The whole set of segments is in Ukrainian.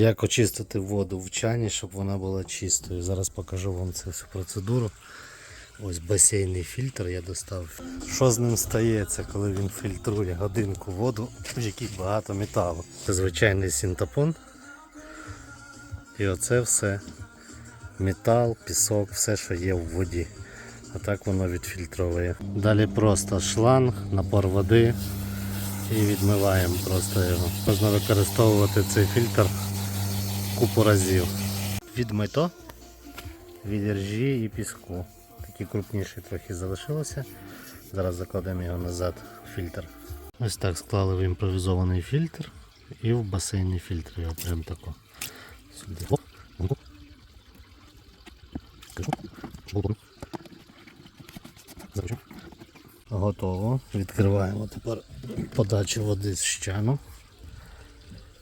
Як очистити воду в чані, щоб вона була чистою. Зараз покажу вам цю всю процедуру. Ось басейний фільтр я достав. Що з ним стається, коли він фільтрує годинку воду, в якій багато металу. Це звичайний синтепон. І оце все. Метал, пісок, все, що є в воді. А так воно відфільтровує. Далі просто шланг, напор води і відмиваємо просто його. Можна використовувати цей фільтр купу разів. Від мито, від іржі і піску. Такі крупніші трохи залишилося. Зараз закладемо його назад в фільтр. Ось так склали в імпровізований фільтр і в басейний фільтр його прям тако. Сюди. Готово. Відкриваємо тепер подачу води з щану.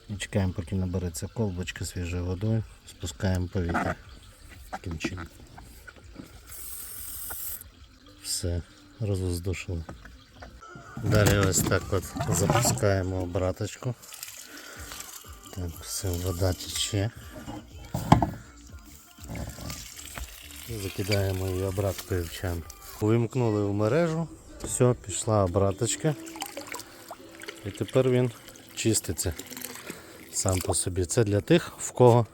І чекаємо, поки набереться колбочка свіжою водою. Спускаємо повітря. Таким чином. Все, розвоздушили. Далі ось так от запускаємо обраточку. Так, все, вода тече. Закидаємо її обраткою в чан. Вимкнули в мережу, все, пішла обраточка. І тепер він чиститься сам по собі. Це для тих, в кого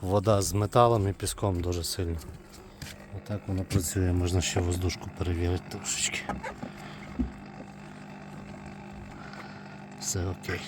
вода з металом і піском дуже сильно. Отак воно працює, можна ще воздушку перевірити трошечки. Все окей.